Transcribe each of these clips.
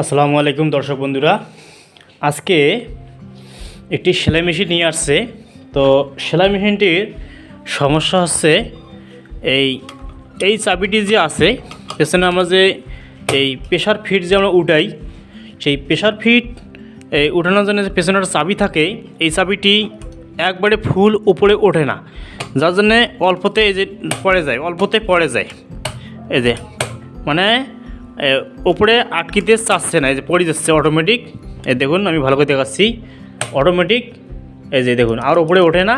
আসসালামু আলাইকুম দর্শক বন্ধুরা। আজকে একটি সেলাই মেশিন নিয়ে আসছে। তো সেলাই মেশিনটির সমস্যা হচ্ছে এই এই চাবিটি যে আছে, পেছনে আমরা যে এই প্রেশার ফিট যে আমরা উঠাই, সেই প্রেশার ফিট এই উঠানোর জন্য যে পেছনে একটা চাবি থাকে, এই চাবিটি একবারে ফুল উপরে ওঠে না। যার জন্যে অল্পতে এই যে পড়ে যায়, অল্পতে পড়ে যায়। এই যে মানে ওপরে আটকিতে চাচ্ছে না, এই যে পড়ে যাচ্ছে অটোমেটিক এই দেখুন, আমি ভালো করে দেখাচ্ছি। অটোমেটিক এই যে দেখুন, আর ওপরে ওঠে না,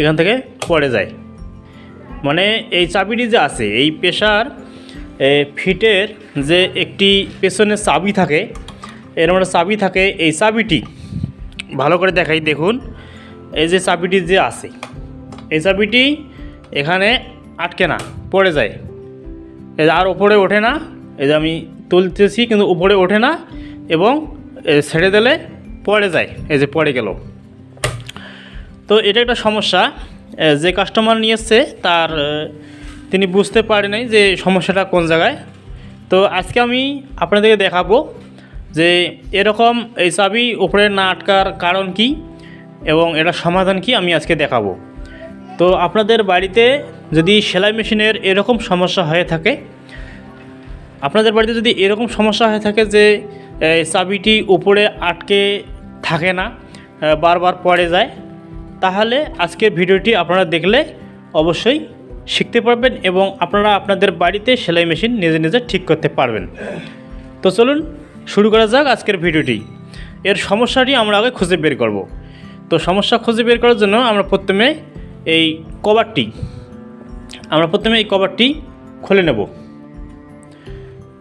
এখান থেকে পড়ে যায়। মানে এই চাবিটি যে আছে, এই প্রেশার ফিটের যে একটি পেছনে চাবি থাকে এরকম একটা চাবি থাকে, এই চাবিটি। ভালো করে দেখাই, দেখুন, এই যে চাবিটি যে আছে, এই চাবিটি এখানে আটকে না, পড়ে যায়। আর ওপরে ওঠে না এই যে আমি তুলতেছি, কিন্তু উপরে ওঠে না এবং ছেড়ে দিলে পড়ে যায়, এই যে পড়ে গেল। তো এটা একটা সমস্যা। যে কাস্টমার নিয়ে তার তিনি বুঝতে পারে নাই যে সমস্যাটা কোন জায়গায়। তো আজকে আমি আপনাদেরকে দেখাবো যে এরকম এই চাবি উপরে না আটকার কারণ কি এবং এটা সমাধান কি আমি আজকে দেখাবো। তো আপনাদের বাড়িতে যদি সেলাই মেশিনের এরকম সমস্যা হয়ে থাকে আপনাদের বাড়িতে যদি এরকম সমস্যা হয়ে থাকে যে চাবিটি উপরে আটকে থাকে না বারবার পড়ে যায়, তাহলে আজকের ভিডিওটি আপনারা দেখলে অবশ্যই শিখতে পারবেন এবং আপনারা আপনাদের বাড়িতে সেলাই মেশিন নিজে নিজে ঠিক করতে পারবেন। তো চলুন শুরু করা যাক আজকের ভিডিওটি। এর সমস্যাটি আমরা আগে খুঁজে বের করব। তো সমস্যা খুঁজে বের করার জন্য আমরা প্রথমে এই কভারটি, আমরা প্রথমে এই কভারটি খুলে নেব।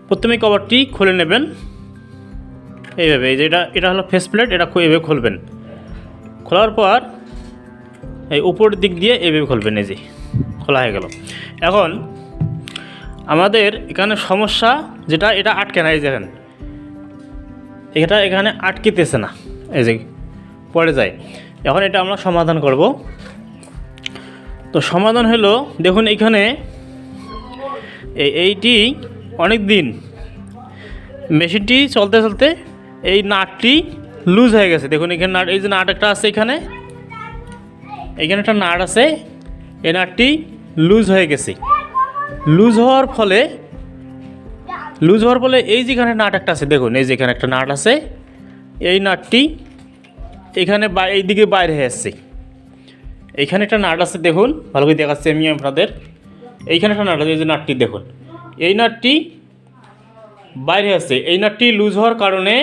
প্রথমে কভারটি খুলে নেবেন। এইভাবে, এই যে এটা এটা হলো ফেস প্লেট এটা এভাবে খুলবেন। খোলার পর এই উপর দিক দিয়ে এভাবে খুলবেন, এই যে খোলা হয়ে গেল। এখন আমাদের এখানে সমস্যা যেটা, এটা আটকে না, এই দেখেন। এটা এখানে আটকিতেছে না, এই যে পড়ে যায়। এখন এটা আমরা সমাধান করব। তো সমাধান হলো, দেখুন এখানে এই, এইটি অনেক দিন মেশিনটি চলতে চলতে এই নাটটি লুজ হয়ে গেছে। দেখুন, এখানে নাট এই যে নাট একটা আছে এখানে। এখানে একটা নাট আছে। এই নাটটি লুজ হয়ে গেছে। লুজ হওয়ার ফলে, লুজ হওয়ার ফলে এই যেখানে নাট একটা আছে, দেখুন, এই যেখানে একটা নাট আছে, এই নাটটি এখানে এই দিকে বাইরে হয়ে আসছে। এইখানে একটা নাট আছে, দেখুন, ভালো করে দেখাচ্ছি আমি আপনাদের। এইখানে একটা নাট আছে, এই যে নাটটি, দেখুন। এই নাটটি বাইরে আসছে এই নাটটি লুজ হওয়ার কারণে,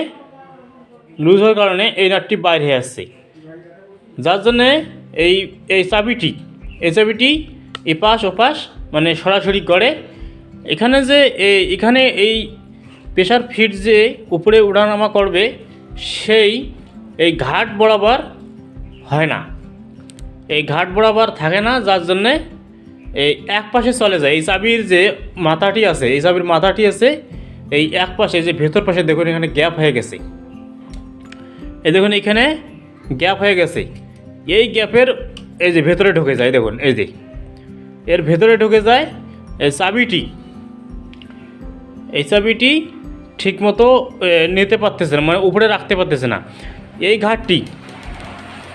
লুজ হওয়ার কারণে এই নাটটি বাইরে আসছে যার জন্যে এই এই চাবিটি এই চাবিটি এপাশ ওপাশ মানে সরাসরি করে এখানে যে এখানে এই প্রেশার ফিট যে উপরে উঠানামা করবে, সেই, এই ঘাট বরাবর হয় না। এই ঘাট বরাবর থাকে না, যার জন্যে এই এক পাশে চলে যায়। এই চাবির যে মাথাটি আছে, এই চাবির মাথাটি আছে, এই এক পাশে যে ভেতর পাশে দেখুন এখানে গ্যাপ হয়ে গেছে। এই দেখুন এখানে গ্যাপ হয়ে গেছে। এই গ্যাপের এই যে ভেতরে ঢুকে যায়, দেখুন, এই যে। এর ভেতরে ঢুকে যায় এই চাবিটি। এই চাবিটি ঠিকমতো নিতে পারতেছে না মানে উপরে রাখতে পারতেছে না। এই ঘাটটি,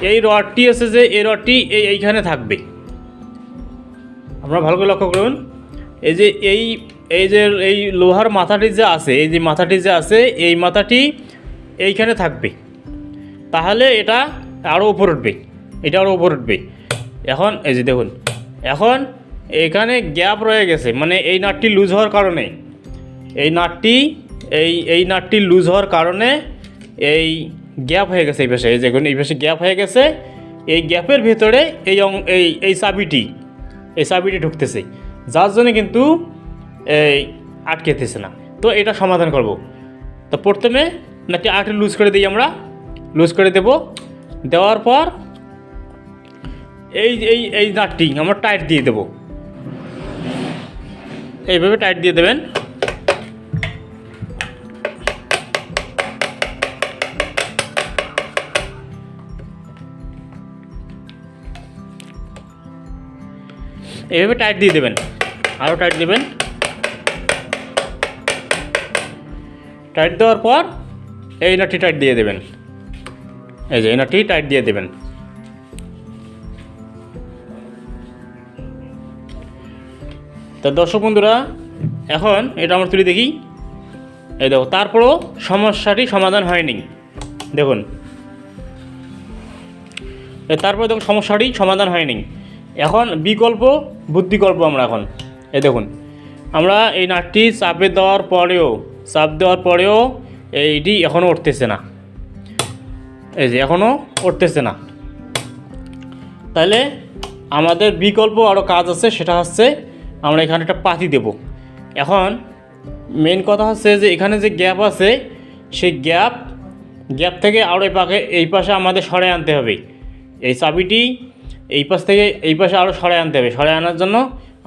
এই রডটি আছে যে, এই রডটি এই এইখানে থাকবে। আপনারা ভালো করে লক্ষ্য করুন এই যে এই এই যে এই লোহার মাথাটি যে আছে, এই যে মাথাটি যে আছে, এই মাথাটি এইখানে থাকবে। তাহলে এটা আরও উপর উঠবে। এটা আরও উপর উঠবে। এখন, এই যে দেখুন, এখন এখানে গ্যাপ রয়ে গেছে। মানে এই নাটটি লুজ হওয়ার কারণে। এই নাটটি, এই এই নাটটি লুজ হওয়ার কারণে এই গ্যাপ হয়ে গেছে এই পাশে। এই দেখুন, এই পাশে গ্যাপ হয়ে গেছে। এই গ্যাপের ভেতরে এই এই এই চাবিটি এই চাবিটি ঢুকতেছে। যার জন্য কিন্তু এই আটকেতেছে না। তো এটা সমাধান করব। তো প্রথমে নাকি আটে লুজ করে দিই আমরা। লুজ করে দেব। দেওয়ার পর এই এই এই নাটটি আমরা টাইট দিয়ে দেব। এইভাবে টাইট দিয়ে দেবেন। এইভাবে টাইট দিয়ে দেবেন। আরও টাইট দেবেন। টাইট দেওয়ার পর এই নাটটি টাইট দিয়ে দেবেন। এই যে এই নাটটি টাইট দিয়ে দেবেন। তো দর্শক বন্ধুরা, এখন এটা আমরা তুলে দেখি। এই দেখো, তারপরেও সমস্যাটি সমাধান হয়নি। দেখুন। তারপরে দেখুন সমস্যাটি সমাধান হয়নি। এখন বিকল্প বুদ্ধি করব আমরা এখন। এই দেখুন, আমরা এই নাটটি চাপে দেওয়ার পরেও, চাপ দেওয়ার পরেও এইটি এখনও উঠতেছে না। এই যে এখনও উঠতেছে না। তাহলে আমাদের বিকল্প আরও কাজ আছে, সেটা হচ্ছে আমরা এখানে একটা পাতি দেব। এখন মেন কথা হচ্ছে যে এখানে যে গ্যাপ আছে, সেই গ্যাপ গ্যাপ থেকে আরও এই এই পাশে আমাদের সরে আনতে হবে। এই চাবিটি এই পাশ থেকে এই পাশে আরও সরাই আনতে হবে। সরাই আনার জন্য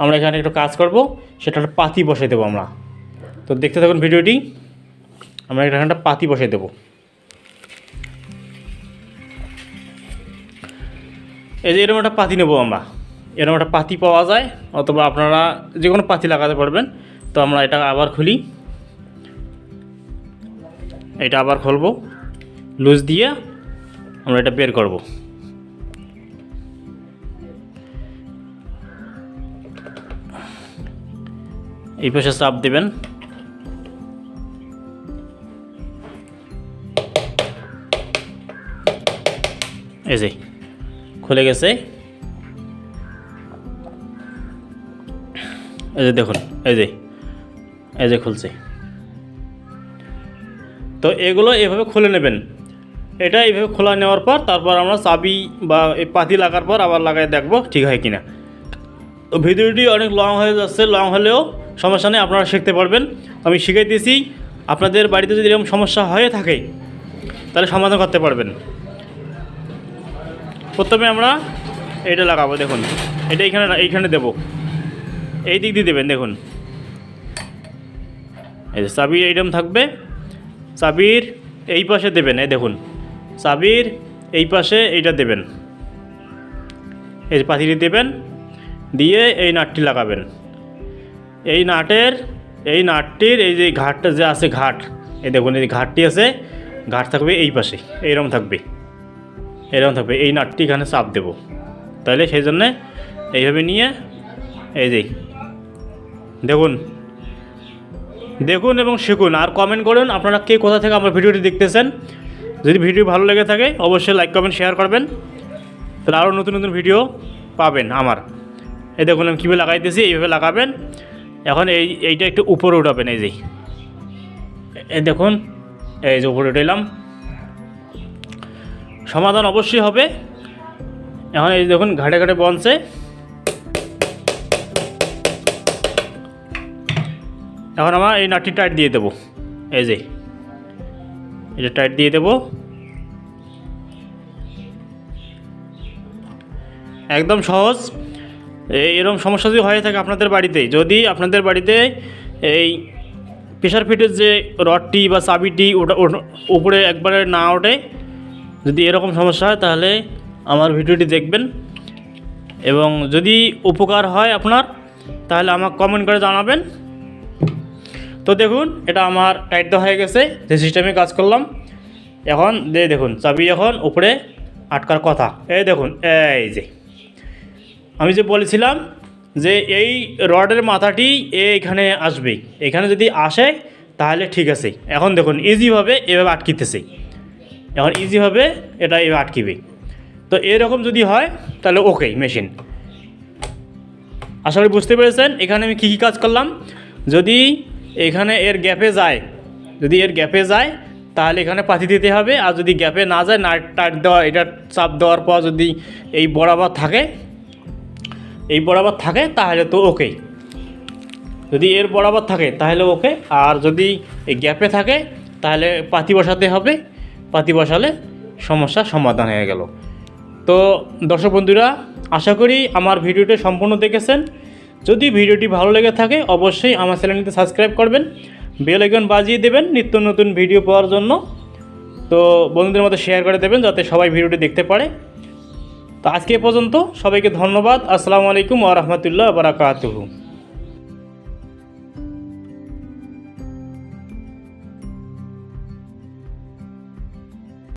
আমরা এখানে একটু কাজ করব সেটা একটা পাতি বসে দেবো আমরা। তো দেখতে থাকুন ভিডিওটি, আমরা এখানে একটা পাতি বসে দেবো। এই যে এরকম একটা পাতি নেব আমরা। এরকম একটা পাতি পাওয়া যায়, অথবা আপনারা যে কোনো পাতি লাগাতে পারবেন। তো আমরা এটা আবার খুলি। এটা আবার খুলবো। লুজ দিয়ে আমরা এটা বের করব। এই পাশে চাপ দেবেন। এই যে, খুলে গেছে। এই যে দেখুন, এই যে এই যে খুলছে। তো এগুলো এভাবে খুলে নেবেন। এটা এইভাবে খোলা নেওয়ার পর তারপর আমরা চাবি বা এই পাতি লাগার পর আবার লাগাই দেখব ঠিক হয় কিনা। তো ভিডিওটি অনেক লং হয়ে যাচ্ছে লং হলেও সমস্যা নেই, আপনারা শিখতে পারবেন। আমি শিখাইতেছি, আপনাদের বাড়িতে যদি এরকম সমস্যা হয়ে থাকে, তাহলে সমাধান করতে পারবেন। প্রথমে আমরা এটা লাগাবো, দেখুন। এটা এইখানে এইখানে দেব। এই দিক দিয়ে দেবেন, দেখুন। এই যে চাবির এইরকম থাকবে। চাবির এই পাশে দেবেন, এই দেখুন। চাবির এই পাশে এইটা দেবেন। এই যে পাতিটি দেবেন, দিয়ে এই নাটটি লাগাবেন। এই নাটের, এই নাটটির, এই যে ঘাটটা যে আছে ঘাট, এই দেখুন, এই ঘাটটি আছে, ঘাট থাকবে এই পাশে, এইরকম থাকবে এরকম থাকবে, এই নাটটি এখানে চাপ দেব। তাহলে সেই জন্যে এইভাবে নিয়ে, এই যে, দেখুন দেখুন এবং শিখুন, আর কমেন্ট করুন আপনারা কে কোথা থেকে আমার ভিডিওটি দেখতেছেন। যদি ভিডিও ভালো লেগে থাকে, অবশ্যই লাইক কমেন্ট শেয়ার করবেন। তাহলে আরও নতুন নতুন ভিডিও পাবেন আমার। এই দেখুন, আমি কীভাবে লাগাইতেছি, এইভাবে লাগাবেন। এখন এই, এইটা একটু উপরে উঠাবেন, এই যে। দেখুন, এই যে উপরে উঠাইলাম। সমাধান অবশ্যই হবে। এখন এই দেখুন, ঘাটে ঘাটে বনছে। এখন আমার এই নাটটি টাইট দিয়ে দেবো। এই যে এটা টাইট দিয়ে দেবো। একদম সহজ। এরকম সমস্যা যদি হয়ে থাকে আপনাদের বাড়িতে যদি আপনাদের বাড়িতে এই প্রেশার ফিটের যে রডটি বা চাবিটি ওটা উপরে একবারে না ওঠে, যদি এরকম সমস্যা হয় তাহলে আমার ভিডিওটি দেখবেন। এবং যদি উপকার হয় আপনার, তাহলে আমাকে কমেন্ট করে জানাবেন। তো দেখুন, এটা আমার টাইট হয়ে গেছে, যে সিস্টেমে কাজ করলাম। এখন দে দেখুন, চাবি এখন উপরে আটকার কথা। এই দেখুন, এই যে। আমি যে বলেছিলাম যে এই রডের মাথাটি এখানে আসবে। এখানে যদি আসে, তাহলে ঠিক আছে। এখন দেখুন ইজিভাবে এভাবে আটকিতেছে। এখন ইজিভাবে এটা এভাবে আটকিবে। তো এরকম যদি হয়, তাহলে ওকে মেশিন আশা করি বুঝতে পেরেছেন। এখানে আমি কী কী কাজ করলাম? যদি এখানে এর গ্যাপে যায়, যদি এর গ্যাপে যায়, তাহলে এখানে পাতি দিতে হবে। আর যদি গ্যাপে না যায় নাট টাট দেওয়া, এটা চাপ দেওয়ার পর যদি এই বরাবর থাকে এই বরাবর থাকে, তাহলে তো ওকে যদি এর বরাবর থাকে, তাহলে ওকে। আর যদি এই গ্যাপে থাকে, তাহলে পাতি বসাতে হবে। পাতি বসালে সমস্যার সমাধান হয়ে গেল। তো দর্শক বন্ধুরা, আশা করি আমার ভিডিওটি সম্পূর্ণ দেখেছেন। যদি ভিডিওটি ভালো লেগে থাকে, অবশ্যই আমার চ্যানেলটিতে সাবস্ক্রাইব করবেন। বেল আইকন বাজিয়ে দেবেন নিত্য নতুন ভিডিও পাওয়ার জন্য। তো বন্ধুদের মধ্যে শেয়ার করে দেবেন, যাতে সবাই ভিডিওটি দেখতে পারে। তো আজকে পর্যন্ত সবাইকে ধন্যবাদ। আসসালামু আলাইকুম আ রহমতুল্লাহ বারাকাতুহু।